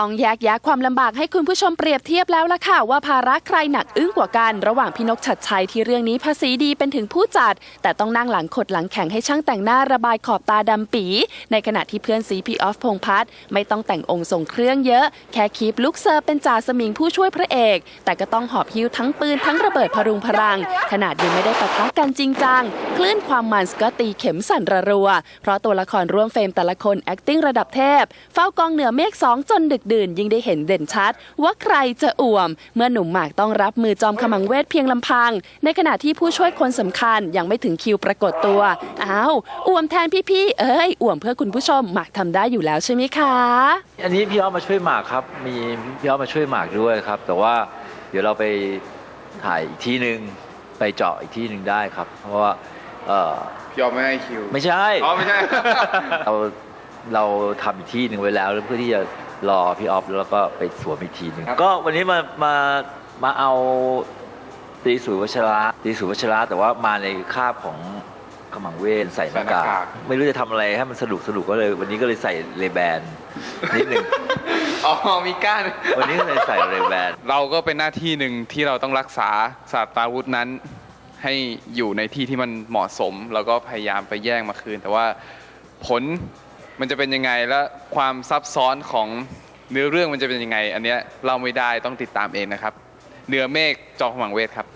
ต้องแยกแยะความลำบากให้คุณผู้ชมเปรียบเทียบแล้วล่ะค่ะ ว่าภาระใครหนักอึ้งกว่ากัน ระหว่างพี่นกชัดชัยที่เรื่องนี้ภาษีดีเป็นถึงผู้จัด แต่ต้องนั่งหลังขดหลังแข็งให้ช่างแต่งหน้าระบายขอบตาดำปี ในขณะที่เพื่อนซีพีออฟพงพัฒน์ไม่ต้องแต่งองค์ทรงเครื่องเยอะ แค่คีบลุกเซอร์เป็นจ่าสมิงผู้ช่วยพระเอก แต่ก็ต้องหอบหิ้วทั้งปืนทั้งระเบิดพรุงพรัง ขนาดยังไม่ได้ปะทะกันจริงจัง ลื่นความมันก็ตีเข็มสั่นระรัว เพราะตัวละครร่วมเฟรมแต่ละคน acting ระดับเทพ เฝ้ากองเหนือเมฆสองจนดึกดื่น ยิ่งได้เห็นเด่นชัด ว่าใครจะอ่วม เมื่อหนุ่มหมากต้องรับมือจอมขมังเวทเพียงลำพัง ในขณะที่ผู้ช่วยคนสำคัญยังไม่ถึงคิวปรากฏตัวอ้าวอ่วมแทนพี่ๆเอ้ยอ่วมเพื่อคุณผู้ชมหมากทำได้อยู่แล้วใช่ไหมคะ อันนี้พี่อ้อมมาช่วยหมากครับ มีพี่อ้อมมาช่วยหมากด้วยครับ แต่ว่าเดี๋ยวเราไปถ่ายอีกที่หนึ่งไปเจาะอีกที่หนึ่งได้ครับ เพราะว่า เออพี่ออฟไม่ให้คิว ไม่ใช่ อ๋อไม่ใช่ เราเราทำอีกที่หนึ่งไว้แล้วเพื่อที่จะรอพี่ออฟแล้วก็ไปสวมอีกทีหนึ่งครับ ก็วันนี้มามามาเอาตีสุวัชระตีสุวัชระแต่ว่ามาในคาบของขมังเวทใส่หน้ากากไม่รู้จะทำอะไรให้มันสนุกสนุกก็เลย วันนี้ก็เลยใส่เลแบนนิดหนึ่งอ๋อมีก้าน วันนี้ก็เลยใส่เลแบน เราก็เป็นหน้าที่หนึ่งที่เราต้องรักษาศาสตราวุธนั้น ให้อยู่ในที่ที่มันเหมาะสม แล้วก็พยายามไปแย่งมาคืน แต่ว่าผลมันจะเป็นยังไงและความซับซ้อนของเนื้อเรื่องมันจะเป็นยังไง อันเนี้ยเราไม่ได้ต้องติดตามเองนะครับเนื้อเมฆจอมขมังเวทครับ